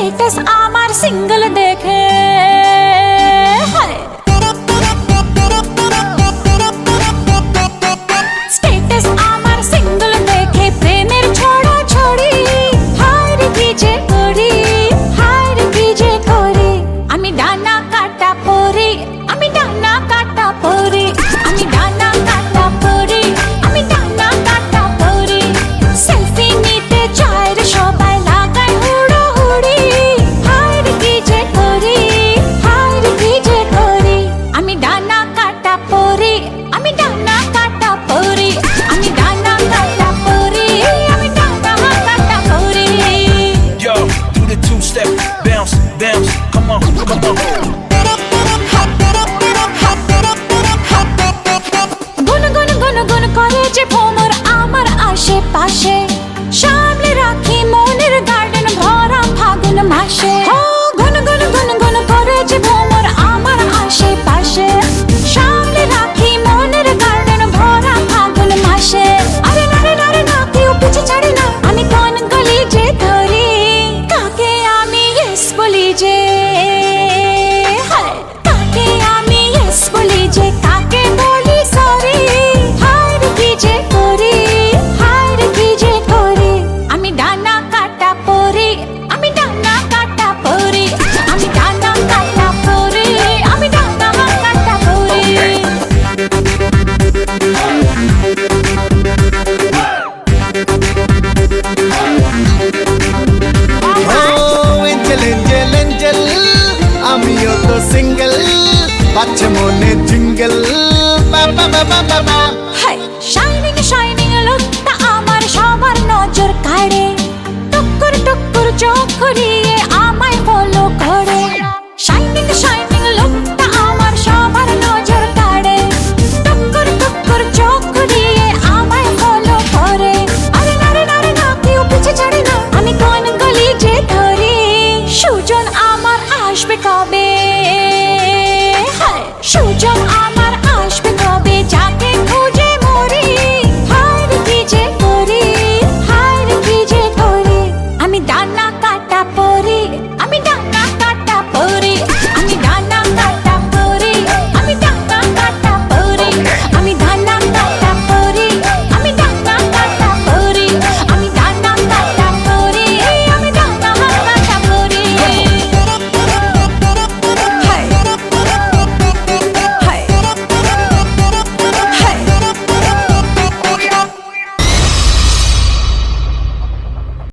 Latest আমার single দেখে পাশে। সামলে রাখি মনের গার্ডেন ভরা ফাগুন মাসে। হো రేడియో తో సింగిల్ పచ్చమోనే జింగిల్. బా బా బా బా బా